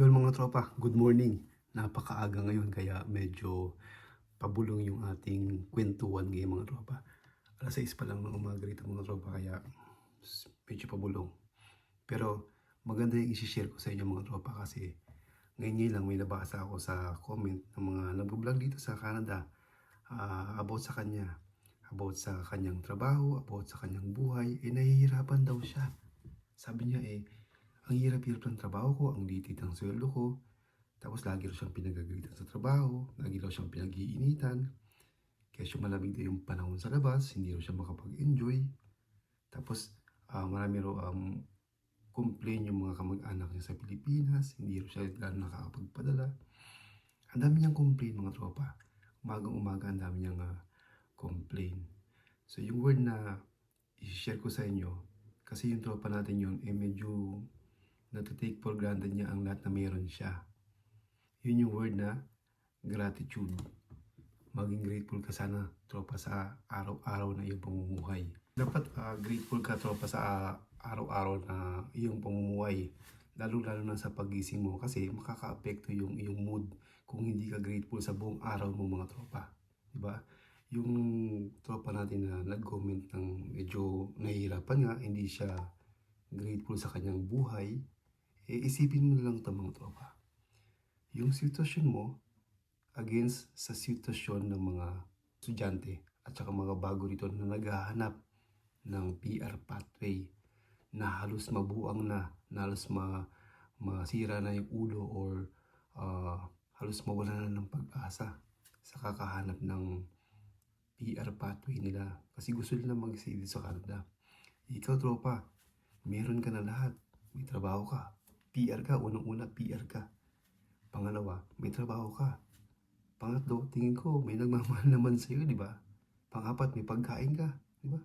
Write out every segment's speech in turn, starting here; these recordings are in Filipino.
Yun mga tropa, good morning. Napakaaga ngayon kaya medyo pabulong yung ating kwentuhan ngayon mga tropa. Alas 6 pa lang ng umaga rito mga tropa kaya medyo pabulong. Pero maganda yung isi-share ko sa inyo mga tropa kasi ngayon lang may nabasa ako sa comment ng mga nag-vlog dito sa Canada ah, about sa kanya. About sa kanyang trabaho, about sa kanyang buhay. Eh nahihirapan daw siya. Sabi niya eh, ang hirap-hirap ng trabaho ko, ang litit ng sweldo ko. Tapos lagi raw siyang pinagagalitan sa trabaho, lagi raw siyang pinag-iinitan. Kaya siya malamig din yung panahon sa labas, hindi raw siya makapag-enjoy. Tapos ah, marami raw um, complain yung mga kamag-anak niya sa Pilipinas, hindi raw siya gano'n nakakapagpadala. Ang dami niyang complain mga tropa. Umagang umaga ang dami niyang ah, complain. So yung word na i-share ko sa inyo, kasi yung tropa natin yun, eh medyo natitake for granted niya ang lahat na meron siya. Yun yung word na gratitude. Maging grateful ka sana, tropa, sa araw-araw na iyong pamumuhay. Dapat ah, grateful ka, tropa, sa ah, araw-araw na iyong pamumuhay. Lalo-lalo na sa pagising mo kasi makaka-apekto yung iyong mood kung hindi ka grateful sa buong araw mo mga tropa. Diba? Yung tropa natin na nag-comment ng medyo nahihirapan nga, hindi siya grateful sa kanyang buhay, eh isipin mo lang mga tropa. Yung sitwasyon mo against sa sitwasyon ng mga estudyante at saka mga bago rito na naghahanap ng PR pathway na halos mabuang na, na halos ma, masira na yung ulo or ah, halos mawala na ng pag-asa sa kakahanap ng PR pathway nila kasi gusto nila mag-stay sa Canada. Ikaw tropa, meron ka na lahat. May trabaho ka. PR ka, unang-una PR ka. Pangalawa, may trabaho ka. Pangatlo, tingin ko may nagmamahal naman sa'yo, di ba? Pangapat, may pagkain ka, di ba?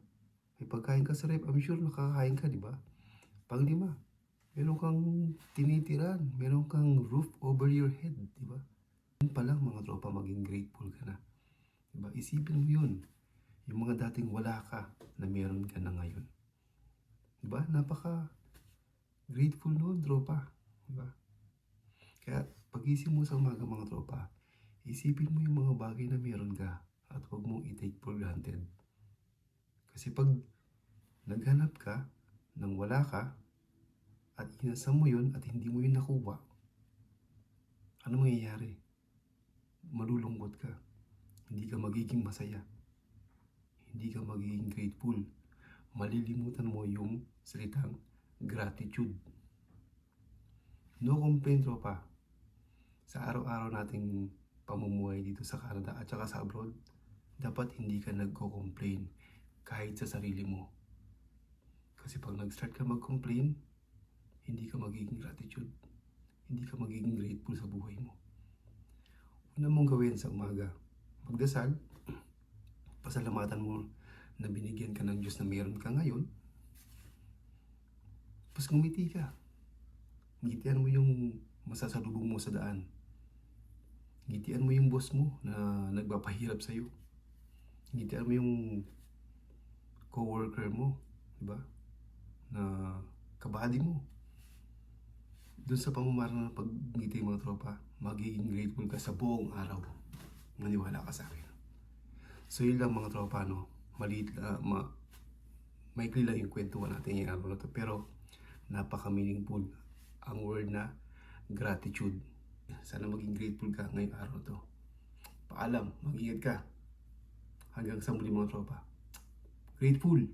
May pagkain ka sa rep, I'm sure nakakain ka, di ba? Panglima, meron kang tinitiran, meron kang roof over your head, di ba? Yun pa lang mga tropa, maging grateful ka na. Diba? Isipin mo yun. Yung mga dating wala ka na meron ka na ngayon. Diba? Napaka grateful noon, tropa. Diba? Kaya pagising mo sa umaga mga tropa, isipin mo yung mga bagay na meron ka at huwag mong i-take for granted. Kasi pag naghanap ka nang wala ka at inasa mo yun at hindi mo yun nakuha, ano mangyayari? Malulungkot ka hindi ka magiging masaya. Hindi ka magiging grateful. Malilimutan mo yung salitang gratitude. No complaint, tropa. Sa araw-araw nating pamumuhay dito sa Canada at saka sa abroad, dapat hindi ka nagko-complain kahit sa sarili mo. Kasi pag nag-start ka mag-complain, hindi ka magiging gratitude. Hindi ka magiging grateful sa buhay mo. Una mong gawin sa umaga, magdasal, pasalamatan mo na binigyan ka ng Diyos na meron ka ngayon, tapos ngumiti ka. Ngitian mo yung masasalubong mo sa daan. Ngitian mo yung boss mo na nagpapahirap sa'yo. Ngitian mo yung coworker mo, di ba? Na kabady mo. Doon sa pamamaraan ng pagngiti mga tropa, magiging grateful ka sa buong araw maniwala ka sa akin. So yun lang mga tropa, no? Maliit, uh, ma maikli lang yung kwentuhan natin yung araw na to. Pero napaka-meaningful ang word na gratitude. Sana maging grateful ka ngayong araw to. Paalam, mag-ingat ka. Hanggang sa muli mga tropa. Grateful.